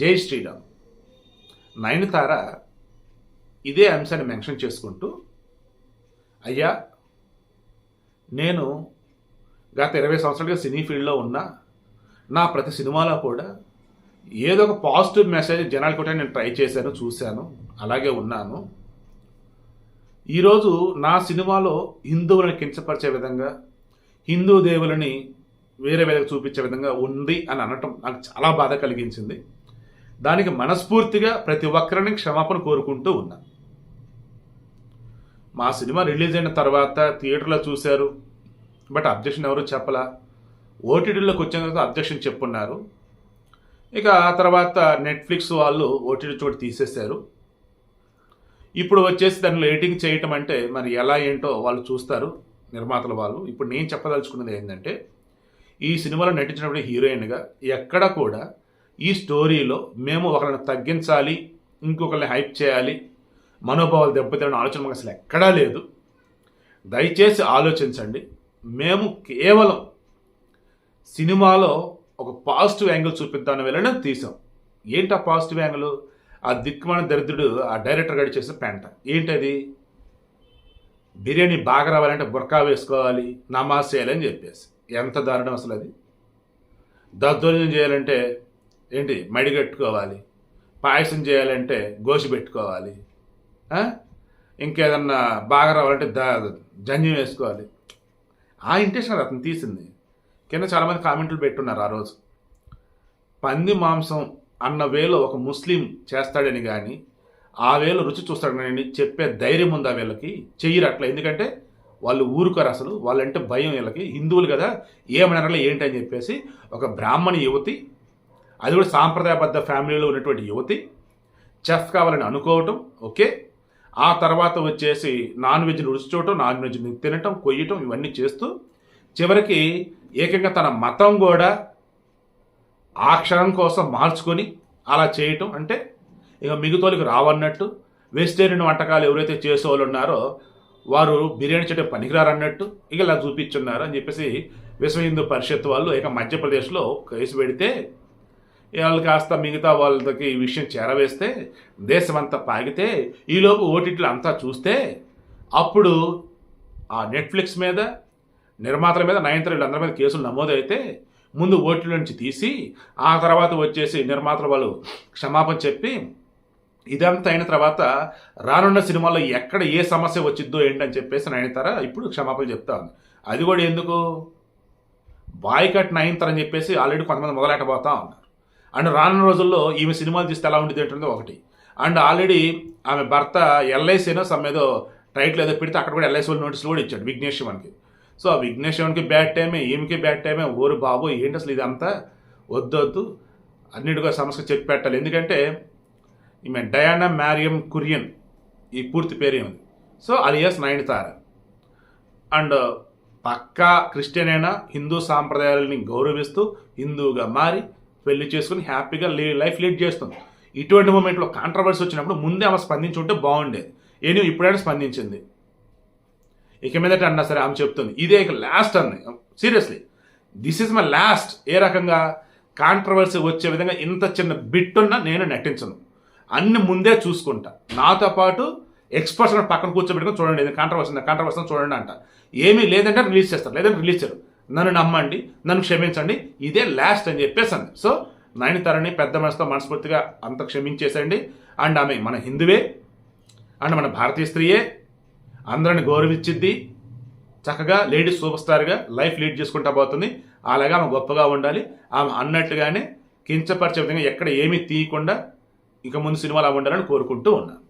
జై శ్రీరామ్. నయనతార ఇదే అంశాన్ని మెన్షన్ చేసుకుంటూ అయ్యా నేను గత ఇరవై సంవత్సరాలుగా సినీ ఫీల్డ్లో ఉన్నా నా ప్రతి సినిమాలో కూడా ఏదో ఒక పాజిటివ్ మెసేజ్ జనాలు కూడా నేను ట్రై చేశాను చూశాను అలాగే ఉన్నాను. ఈరోజు నా సినిమాలో హిందువులను కించపరిచే విధంగా హిందూ దేవులని వేరే వేరే చూపించే విధంగా ఉంది అని అనటం నాకు చాలా బాధ కలిగించింది. దానికి మనస్ఫూర్తిగా ప్రతి ఒక్కరిని క్షమాపణ కోరుకుంటూ ఉన్నా. మా సినిమా రిలీజ్ అయిన తర్వాత థియేటర్లో చూశారు. బట్ అబ్జెక్షన్ ఎవరు చెప్పలా. ఓటీటీలోకి వచ్చిన తర్వాత అబ్జెక్షన్ చెప్పున్నారు. ఇక ఆ తర్వాత నెట్ఫ్లిక్స్ వాళ్ళు ఓటీటీ చోటు తీసేశారు. ఇప్పుడు వచ్చేసి దానిలో ఎడిటింగ్ చేయటం అంటే మరి ఎలా ఏంటో వాళ్ళు చూస్తారు నిర్మాతల వాళ్ళు. ఇప్పుడు నేను చెప్పదలుచుకున్నది ఏంటంటే ఈ సినిమాలో నటించినప్పుడు హీరోయిన్గా ఎక్కడ కూడా ఈ స్టోరీలో మేము ఒకరిని తగ్గించాలి ఇంకొకరిని హైప్ చేయాలి మనోభావాలు దెబ్బతిన ఆలోచన మాకు అసలు ఎక్కడా లేదు. దయచేసి ఆలోచించండి. మేము కేవలం సినిమాలో ఒక పాజిటివ్ యాంగిల్ చూపిద్దామని వెళ్ళడం తీసాం. ఏంటి ఆ పాజిటివ్ యాంగిల్? ఆ దిక్కుమాన దరిద్రుడు ఆ డైరెక్టర్ గడి చేసే పెంట. ఏంటది? బిర్యానీ బాగా రావాలంటే బుర్కా వేసుకోవాలి నమాజ్ చేయాలని చెప్పేసి. ఎంత దారుణం అసలు అది? దద్దోజనం చేయాలంటే ఏంటి? మడిగట్టుకోవాలి. పాయసం చేయాలంటే గోసి పెట్టుకోవాలి. ఇంకేదన్నా బాగా రావాలంటే ద జంజం వేసుకోవాలి. ఆ ఇంటెన్షన్ అతను తీసింది. కింద చాలామంది కామెంట్లు పెట్టున్నారు ఆ రోజు. పంది మాంసం అన్న వేలో ఒక ముస్లిం చేస్తాడని కానీ ఆ వేలు రుచి చూస్తాడని చెప్పే ధైర్యం ఉంది ఆ వీళ్ళకి? చెయ్యరు అట్లా ఎందుకంటే వాళ్ళు ఊరుకోరు అసలు. వాళ్ళంటే భయం వీళ్ళకి. హిందువులు కదా ఏమనరలే ఏంటి అని చెప్పేసి ఒక బ్రాహ్మణ యువతి అది కూడా సాంప్రదాయబద్ధ ఫ్యామిలీలో ఉన్నటువంటి యువతి చెఫ్ కావాలని అనుకోవటం ఓకే. ఆ తర్వాత వచ్చేసి నాన్ వెజ్ రుచి చూడటం నాన్ వెజ్ తినటం కొయ్యటం ఇవన్నీ చేస్తూ చివరికి ఏకంగా తన మతం కూడా ఆ క్షణం కోసం మార్చుకొని అలా చేయటం అంటే ఇక మిగతాలకు రావన్నట్టు వెజిటేరియన్ వంటకాలు ఎవరైతే చేసేవాళ్ళు ఉన్నారో వారు బిర్యానీ చేయడం పనికిరారన్నట్టు ఇక ఇలా చూపించున్నారు అని చెప్పేసి విశ్వ హిందూ పరిషత్ వాళ్ళు ఇక మధ్యప్రదేశ్లో కేసు పెడితే వాళ్ళు కాస్త మిగతా వాళ్ళకి ఈ విషయం చేరవేస్తే దేశమంతా పాగితే ఈలోపు ఓటీటీలు అంతా చూస్తే అప్పుడు ఆ నెట్ఫ్లిక్స్ మీద నిర్మాతల మీద నయంత్ర వీళ్ళందరి మీద కేసులు నమోదైతే ముందు ఓటీల నుంచి తీసి ఆ తర్వాత వచ్చేసి నిర్మాతల వాళ్ళు క్షమాపణ చెప్పి ఇదంతా అయిన తర్వాత రానున్న సినిమాలో ఎక్కడ ఏ సమస్య వచ్చిద్దో ఏంటని చెప్పేసి నయనతార ఇప్పుడు క్షమాపణ చెప్తా ఉంది. అది కూడా ఎందుకు? బాయ్కట్ నయనతార అని చెప్పేసి ఆల్రెడీ కొంతమంది మొదలెట్టబోతా ఉన్నారు. అండ్ రానున్న రోజుల్లో ఈమె సినిమాలు తీస్తే ఎలా ఉండేది ఏంటంటే ఒకటి. అండ్ ఆల్రెడీ ఆమె భర్త ఎల్ఐసీనో సమ్ ఏదో టైటిల్ ఏదో పెడితే అక్కడ కూడా ఎల్ఐసి నోటీసులు కూడా ఇచ్చాడు విఘ్నేష్ శివన్కి. సో ఆ విఘ్నేష్ శివన్కి బ్యాడ్ టైమే ఈమెకి బ్యాడ్ టైమే ఓరు బాబు ఏంటి అసలు ఇదంతా? వద్దొద్దు అన్నిటిగా సమస్య చెప్పి పెట్టాలి. ఎందుకంటే ఈమె డయానా మ్యారియం కురియన్. ఈ పూర్తి పేరు ఏమిది సో అలియాస్ నయనతార. అండ్ పక్కా క్రిస్టియన్ అయినా హిందూ సాంప్రదాయాలని గౌరవిస్తూ హిందువుగా మారి పెళ్ళి చేసుకుని హ్యాపీగా లైఫ్ లీడ్ చేస్తుంది. ఇటువంటి మూమెంట్లో కాంట్రవర్సీ వచ్చినప్పుడు ముందే ఆమె స్పందించి ఉంటే బాగుండేది. ఏను ఇప్పుడైనా స్పందించింది. ఇక మీదట అన్నా సరే ఆమె చెప్తుంది ఇదే ఇక లాస్ట్ అంది seriously this is my last ఏ రకంగా కాంట్రవర్సీ వచ్చే విధంగా ఇంత చిన్న బిట్ ఉన్నా నేను నటించను. అన్ని ముందే చూసుకుంటా. నాతో పాటు ఎక్స్పర్ట్స్ పక్కన కూర్చోబెట్టుకుని చూడండి ఇది కాంట్రవర్సీ కాంట్రవర్సీ చూడండి అంట. ఏమీ లేదంటే రిలీజ్ చేస్తారు లేదంటే రిలీజ్ చేయరు. నన్ను నమ్మండి నన్ను క్షమించండి ఇదే లాస్ట్ అని చెప్పేసి అంది సో నయనతారని పెద్ద మనసుతో మనస్ఫూర్తిగా అంత క్షమించేసండి అండ్ ఆమె మన హిందువే అండ్ మన భారతీయ స్త్రీయే అందరిని గౌరవించిద్ది చక్కగా లేడీస్ సూపర్ స్టార్గా లైఫ్ లీడ్ చేసుకుంటా పోతుంది. అలాగే ఆమె గొప్పగా ఉండాలి. ఆమె అన్నట్టుగానే కించపరిచే విధంగా ఎక్కడ ఏమీ తీయకుండా ఇక ముందు సినిమాలు ఉండాలని కోరుకుంటూ ఉన్నాను